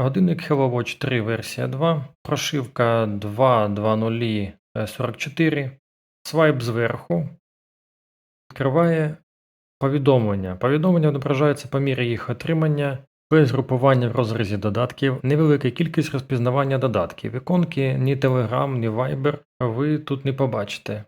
Годинник HelloWatch 3 версія 2, прошивка 2.2.0.44, свайп зверху, відкриває повідомлення. Повідомлення відображаються по мірі їх отримання, без групування в розрізі додатків, невелика кількість розпізнавання додатків. Іконки ні Telegram, ні Viber ви тут не побачите.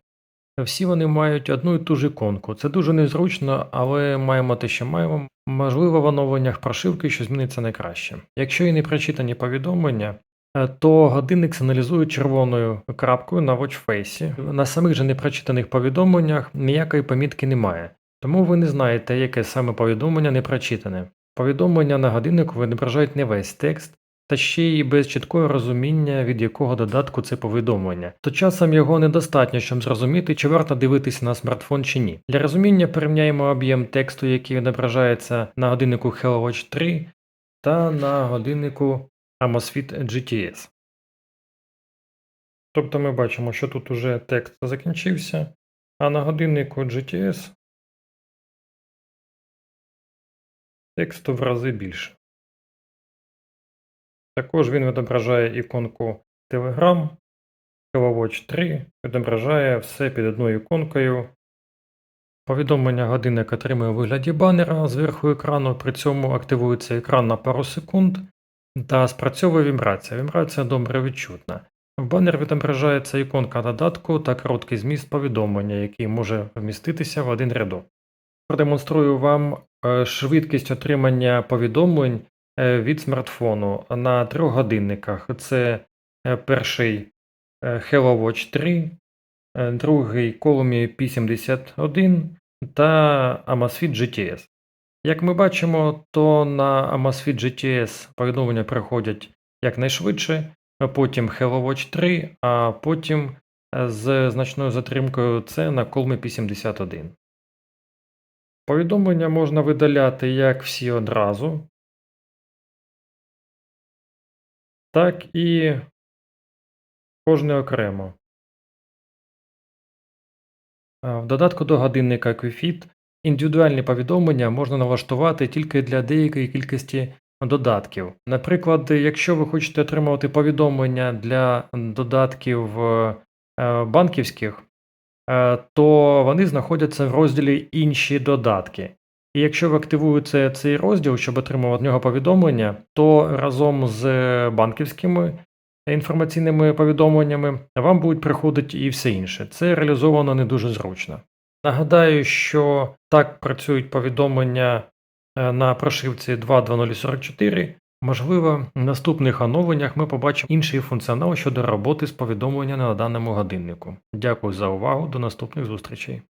Всі вони мають одну і ту ж іконку. Це дуже незручно, але маємо те, що маємо. Можливо, в оновленнях прошивки що зміниться на краще. Якщо і не прочитані повідомлення, е, то годинник сигналізує червоною крапкою на watchface. На самих же непрочитаних повідомленнях ніякої помітки немає, тому ви не знаєте, яке саме повідомлення не прочитане. Повідомлення на годиннику відображають не весь текст, та ще й без чіткого розуміння, від якого додатку це повідомлення. То часом його недостатньо, щоб зрозуміти, чи варто дивитися на смартфон чи ні. Для розуміння порівняємо об'єм тексту, який відображається на годиннику HelloWatch 3 та на годиннику Amazfit GTS. Тобто ми бачимо, що тут уже текст закінчився, а на годиннику GTS тексту в рази більше. Також він відображає іконку Telegram, HelloWatch 3, відображає все під одною іконкою. Повідомлення годинник отримує у вигляді банера зверху екрану, при цьому активується екран на пару секунд та спрацьовує вібрація. Вібрація добре відчутна. В банер відображається іконка додатку та короткий зміст повідомлення, який може вміститися в один рядок. Продемонструю вам е, швидкість отримання повідомлень від смартфону на трьох годинниках. Це е, перший е, HelloWatch 3, е, другий Columi P71 та Amazfit GTS. Як ми бачимо, то на Amazfit GTS повідомлення приходять якнайшвидше, потім HelloWatch 3, а потім е, з значною затримкою це на Colmi P71. Повідомлення можна видаляти як всі одразу, так і кожне окремо. В додатку до годинника QFit індивідуальні повідомлення можна налаштувати тільки для деякої кількості додатків. Наприклад, якщо ви хочете отримувати повідомлення для додатків е, банківських, е, то вони знаходяться в розділі Інші додатки. І якщо ви активуєте цей розділ, щоб отримувати нього повідомлення, то разом з банківськими інформаційними повідомленнями вам будуть приходити і все інше. Це реалізовано не дуже зручно. Нагадаю, що так працюють повідомлення е, на прошивці 2.2.044. Можливо, в наступних оновленнях ми побачимо інший функціонал щодо роботи з повідомленнями на даному годиннику. Дякую за увагу, до наступних зустрічей.